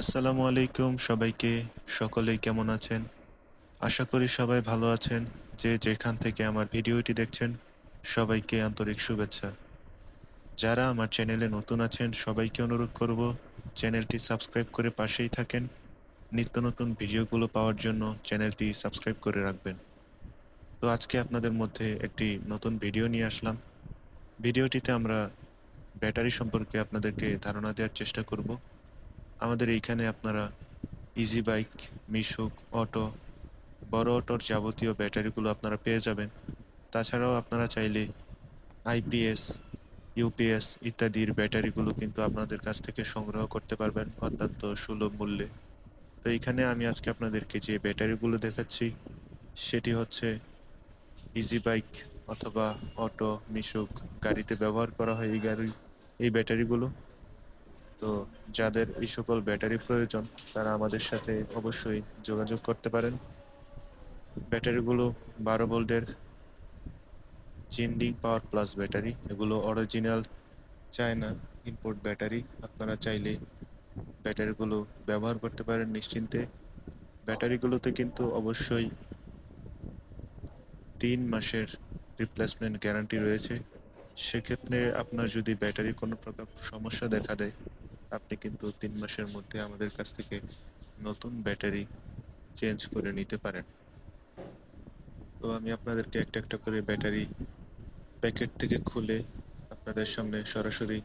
আসসালামু আলাইকুম সবাইকে, সকলেই কেমন আছেন? আশা করি সবাই ভালো আছেন। যে যেখান থেকে আমার ভিডিওটি দেখছেন, সবাইকে আন্তরিক শুভেচ্ছা। যারা আমার চ্যানেলে নতুন আছেন, সবাইকে অনুরোধ করব চ্যানেলটি সাবস্ক্রাইব করে পাশেই থাকেন। নিত্য নতুন ভিডিওগুলো পাওয়ার জন্য চ্যানেলটি সাবস্ক্রাইব করে রাখবেন। তো আজকে আপনাদের মধ্যে একটি নতুন ভিডিও নিয়ে আসলাম। ভিডিওটিতে আমরা ব্যাটারি সম্পর্কে আপনাদেরকে ধারণা দেওয়ার চেষ্টা করব। আমাদের এইখানে আপনারা ইজি বাইক মিশুক অটো বড় অটোর যাবতীয় ব্যাটারিগুলো আপনারা পেয়ে যাবেন। তাছাড়াও আপনারা চাইলে আইপিএস ইউপিএস ইত্যাদির ব্যাটারিগুলো কিন্তু আপনাদের কাছ থেকে সংগ্রহ করতে পারবেন অত্যন্ত সুলভ মূল্যে। তো এইখানে আমি আজকে আপনাদেরকে যে ব্যাটারিগুলো দেখাচ্ছি, সেটি হচ্ছে ইজি বাইক অথবা অটো মিশুক গাড়িতে ব্যবহার করা হয় এই গাড়ি, এই ব্যাটারিগুলো। তো যাদের এই সকল ব্যাটারি প্রয়োজন, তারা আমাদের সাথে অবশ্যই যোগাযোগ করতে পারেন। ব্যাটারিগুলো বারো ভোল্টের জিন্ডিং পাওয়ার প্লাস ব্যাটারি। এগুলো অরিজিনাল চায়না ইম্পোর্ট ব্যাটারি। আপনারা চাইলে ব্যাটারিগুলো ব্যবহার করতে পারেন নিশ্চিন্তে। ব্যাটারিগুলোতে কিন্তু অবশ্যই তিন মাসের রিপ্লেসমেন্ট গ্যারান্টি রয়েছে। সেক্ষেত্রে আপনার যদি ব্যাটারি কোনো প্রকার সমস্যা দেখা দেয় আপনি কিন্তু তিন মাসের মধ্যে আমাদের কাছ থেকে নতুন ব্যাটারি চেঞ্জ করে নিতে পারেন। তো আমি আপনাদেরকে একটা একটা করে ব্যাটারি প্যাকেট থেকে খুলে আপনাদের সামনে সরাসরি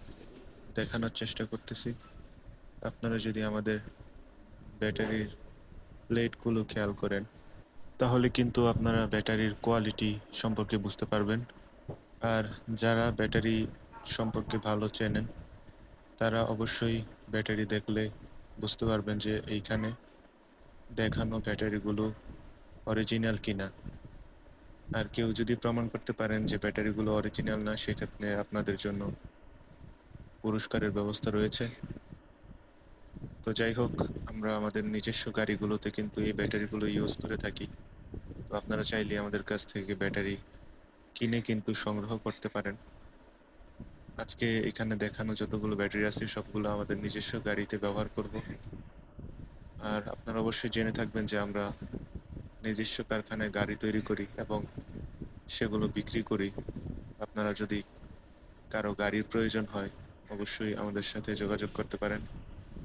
দেখানোর চেষ্টা করতেছি। আপনারা যদি আমাদের ব্যাটারির প্লেটগুলো খেয়াল করেন, তাহলে কিন্তু আপনারা ব্যাটারির কোয়ালিটি সম্পর্কে বুঝতে পারবেন। আর যারা ব্যাটারি সম্পর্কে ভালো চেনেন তারা অবশ্যই ব্যাটারি দেখলে বুঝতে পারবেন যে এইখানে দেখানো ব্যাটারিগুলো অরিজিনাল কিনা। আর কেউ যদি প্রমাণ করতে পারেন যে ব্যাটারিগুলো অরিজিনাল না, সেক্ষেত্রে আপনাদের জন্য পুরস্কারের ব্যবস্থা রয়েছে। তো যাই হোক, আমরা আমাদের নিজস্ব গাড়িগুলোতে কিন্তু এই ব্যাটারিগুলো ইউজ করে থাকি। তো আপনারা চাইলে আমাদের কাছ থেকে ব্যাটারি কিনে কিন্তু সংগ্রহ করতে পারেন। আজকে এখানে দেখানো যতগুলো ব্যাটারি আছে, সবগুলো আমাদের নিজস্ব গাড়িতে ব্যবহার করব। আর আপনারা অবশ্যই জেনে থাকবেন যে আমরা নিজস্ব কারখানায় গাড়ি তৈরি করি এবং সেগুলো বিক্রি করি। আপনারা যদি কারও গাড়ির প্রয়োজন হয়, অবশ্যই আমাদের সাথে যোগাযোগ করতে পারেন।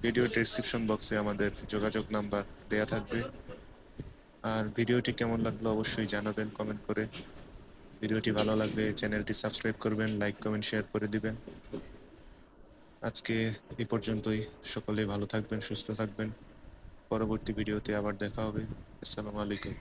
ভিডিও ডেসক্রিপশন বক্সে আমাদের যোগাযোগ নাম্বার দেয়া থাকবে। আর ভিডিওটি কেমন লাগল অবশ্যই জানাবেন কমেন্ট করে। ভিডিওটি ভালো লাগলে চ্যানেলটি সাবস্ক্রাইব করবেন, লাইক, কমেন্ট, শেয়ার করে দিবেন। আজকে এ পর্যন্তই। সকলে ভালো থাকবেন, সুস্থ থাকবেন। পরবর্তী ভিডিওতে আবার দেখা হবে। আসসালামু আলাইকুম।